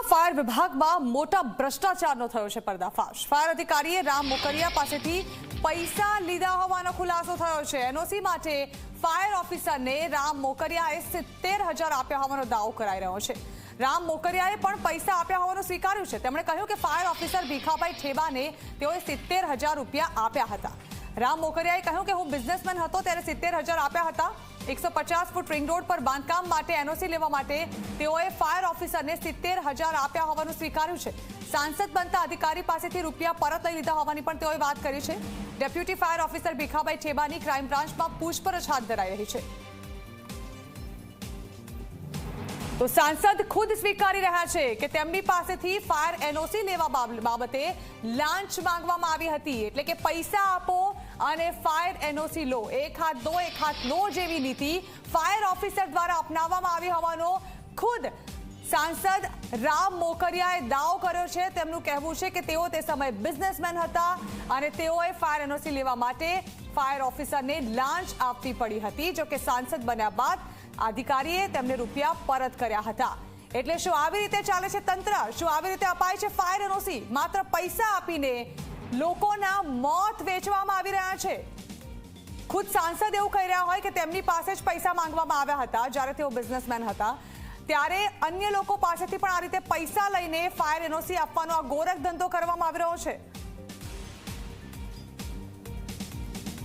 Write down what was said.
સુરતમાં ફાયર વિભાગમાં મોટા ભ્રષ્ટાચારનો થયો છે પર્દાફાશ. ફાયર અધિકારીએ રામ મોકરિયા પાસેથી પૈસા લીધા હોવાનો ખુલાસો થયો છે. એનઓસી માટે ફાયર ઓફિસરને રામ મોકરિયાએ સિત્તેર હજાર આપ્યા હોવાનો દાવો કરાઈ રહ્યો છે. રામ મોકરિયાએ પણ પૈસા આપ્યા હોવાનું સ્વીકાર્યું છે. તેમણે કહ્યું કે ફાયર ઓફિસર ભીખાભાઈ ઠેબાને તેઓએ સિત્તેર હજાર રૂપિયા આપ્યા હતા. રામ મોકરિયાએ કહ્યું કે હું બિઝનેસમેન હતો ત્યારે સિત્તેર હજાર આપ્યા હતા એકસો પચાસ ફૂટ રિંગ રોડ પર બાંધકામ માટે એનઓસી લેવા માટે તેઓએ ફાયર ઓફિસરને સિત્તેર હજાર આપ્યા હોવાનું સ્વીકાર્યું છે સાંસદ બનતા અધિકારી પાસેથી રૂપિયા પરત લઈ લીધા હોવાની પણ તેઓએ વાત કરી છે ડેપ્યુટી ફાયર ઓફિસર ભીખાભાઈ ઠેબાની ક્રાઇમ બ્રાન્ચમાં પૂછપરછ હાથ ધરાઈ રહી છે। તો સાંસદ ખુદ સ્વીકારી રહ્યા છે કે તેમની પાસેથી ફાયર એનઓસી લેવા બાબ- બાબતે લાંચ માંગવામાં આવી હતી, એટલે કે પૈસા આપો અને ફાયર એનઓસી લો. એક હાથ દો એક હાથ લો જેવી નીતિ ફાયર ઓફિસર દ્વારા અપનાવવામાં આવી હોવાનો ખુદ સાંસદ રામ મોકરિયાએ દાવો કર્યો છે. તેમનું કહેવું છે કે તેઓ તે સમયે બિઝનેસમેન હતા અને તેઓએ ફાયર એનઓસી લેવા માટે ફાયર ઓફિસરને લાંચ આપવી પડી હતી. જો કે સાંસદ બન્યા બાદ અધિકારીએ તેમને રૂપિયા પરત કર્યા હતા. એટલે શું આવી રીતે ચાલે છે તંત્ર? શું આવી રીતે અપાય છે ફાયર એનઓસી? માત્ર પૈસા આપીને લોકોના મોત વેચવામાં આવી રહ્યા છે. ખુદ સાંસદ એવું કહી રહ્યા હોય કે તેમની પાસે જ પૈસા માંગવામાં આવ્યા હતા, જ્યારે તેઓ બિઝનેસમેન હતા. ત્યારે અન્ય લોકો પાસેથી પણ આ રીતે પૈસા લઈને ફાયર એનઓસી આપવાનો આ ગોરખ ધંધો કરવામાં આવી રહ્યો છે.